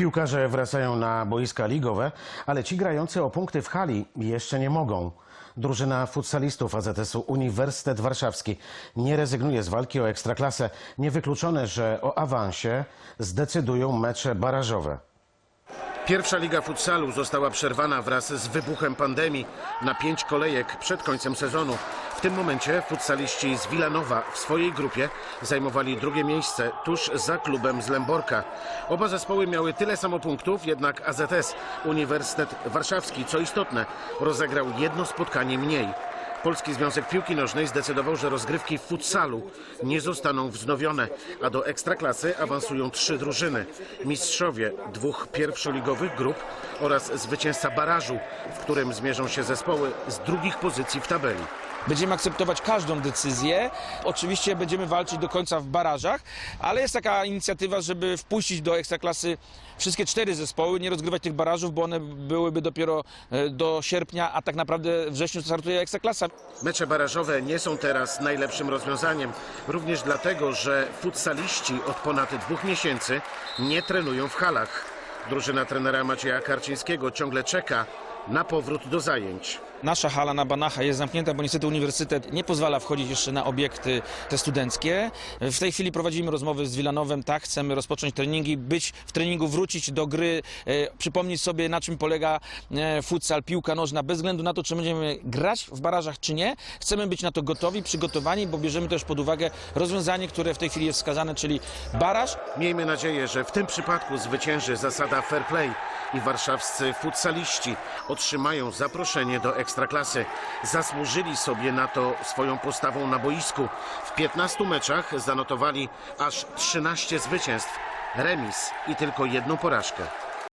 Piłkarze wracają na boiska ligowe, ale ci grający o punkty w hali jeszcze nie mogą. Drużyna futsalistów AZS-u Uniwersytet Warszawski nie rezygnuje z walki o ekstraklasę. Niewykluczone, że o awansie zdecydują mecze barażowe. Pierwsza liga futsalu została przerwana wraz z wybuchem pandemii na pięć kolejek przed końcem sezonu. W tym momencie futsaliści z Wilanowa w swojej grupie zajmowali drugie miejsce tuż za klubem z Lęborka. Oba zespoły miały tyle samo punktów, jednak AZS Uniwersytet Warszawski, co istotne, rozegrał jedno spotkanie mniej. Polski Związek Piłki Nożnej zdecydował, że rozgrywki w futsalu nie zostaną wznowione, a do ekstraklasy awansują trzy drużyny. Mistrzowie dwóch pierwszoligowych grup oraz zwycięzca barażu, w którym zmierzą się zespoły z drugich pozycji w tabeli. Będziemy akceptować każdą decyzję. Oczywiście będziemy walczyć do końca w barażach, ale jest taka inicjatywa, żeby wpuścić do ekstraklasy wszystkie cztery zespoły, nie rozgrywać tych barażów, bo one byłyby dopiero e, do sierpnia, a tak naprawdę w wrześniu startuje ekstraklasa. Mecze barażowe nie są teraz najlepszym rozwiązaniem, również dlatego, że futsaliści od ponad dwóch miesięcy nie trenują w halach. Drużyna trenera Macieja Karcińskiego ciągle czeka na powrót do zajęć. Nasza hala na Banacha jest zamknięta, bo niestety uniwersytet nie pozwala wchodzić jeszcze na obiekty te studenckie. W tej chwili prowadzimy rozmowy z Wilanowem, tak, chcemy rozpocząć treningi, być w treningu, wrócić do gry, e, przypomnieć sobie na czym polega e, futsal, piłka nożna, bez względu na to, czy będziemy grać w barażach, czy nie. Chcemy być na to gotowi, przygotowani, bo bierzemy też pod uwagę rozwiązanie, które w tej chwili jest wskazane, czyli baraż, Miejmy nadzieję, że w tym przypadku zwycięży zasada fair play i warszawscy futsaliści otrzymają zaproszenie do ekstraklasy. Zasłużyli sobie na to swoją postawą na boisku. W 15 meczach zanotowali aż 13 zwycięstw, remis i tylko jedną porażkę.